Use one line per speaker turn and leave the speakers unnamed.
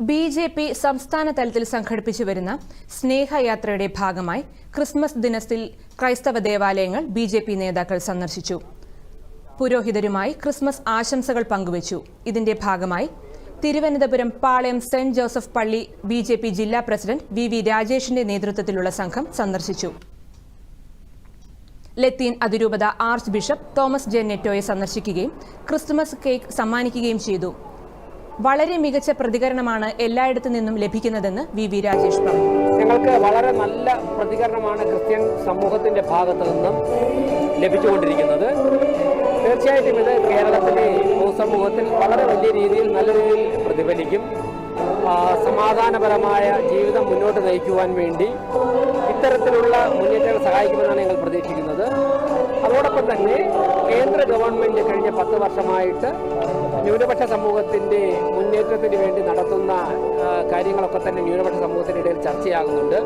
B J P സംസ്ഥാന തലത്തിൽ സംഘടിപ്പിച്ചു വരുന്ന സ്നേഹയാത്രയുടെ ഭാഗമായി ക്രിസ്മസ് ദിനത്തിൽ ക്രൈസ്തവ ദേവാലയങ്ങൾ ബി ജെ പി നേതാക്കൾ സന്ദർശിച്ചു. പുരോഹിതരുമായി ക്രിസ്മസ് ആശംസകൾ പങ്കുവച്ചു. ഇതിന്റെ ഭാഗമായി തിരുവനന്തപുരം പാളയം സെന്റ് ജോസഫ് പള്ളി ബി ജെ പി ജില്ലാ പ്രസിഡന്റ് വി വി രാജേഷിന്റെ നേതൃത്വത്തിലുള്ള സംഘം സന്ദർശിച്ചു. ലത്തീൻ അതിരൂപത ആർച്ച് ബിഷപ്പ് തോമസ് ജെ നെറ്റോയെ സന്ദർശിക്കുകയും ക്രിസ്തുമസ് കേക്ക് സമ്മാനിക്കുകയും ചെയ്തു. വളരെ മികച്ച പ്രതികരണമാണ് എല്ലായിടത്തു നിന്നും ലഭിക്കുന്നതെന്ന് വി വി രാജേഷ് പറഞ്ഞു.
ഞങ്ങൾക്ക് വളരെ നല്ല പ്രതികരണമാണ് ക്രിസ്ത്യൻ സമൂഹത്തിന്റെ ഭാഗത്ത് നിന്നും ലഭിച്ചുകൊണ്ടിരിക്കുന്നത്. തീർച്ചയായിട്ടും ഇത് കേരളത്തിലെ സമൂഹത്തിൽ വളരെ വലിയ രീതിയിൽ നല്ല രീതിയിൽ പ്രതിഫലിക്കും. സമാധാനപരമായ ജീവിതം മുന്നോട്ട് നയിക്കുവാൻ വേണ്ടി ഇത്തരത്തിലുള്ള മുന്നേറ്റങ്ങൾ സഹായിക്കുമെന്നാണ് ഞങ്ങൾ പ്രതീക്ഷിക്കുന്നത്. അതോടൊപ്പം തന്നെ കേന്ദ്ര ഗവൺമെന്റ് കഴിഞ്ഞ പത്ത് വർഷമായിട്ട് ന്യൂനപക്ഷ സമൂഹത്തിന്റെ മുന്നേറ്റത്തിന് വേണ്ടി നടത്തുന്ന കാര്യങ്ങളൊക്കെ തന്നെ ന്യൂനപക്ഷ സമൂഹത്തിനിടയിൽ ചർച്ചയാകുന്നുണ്ട്.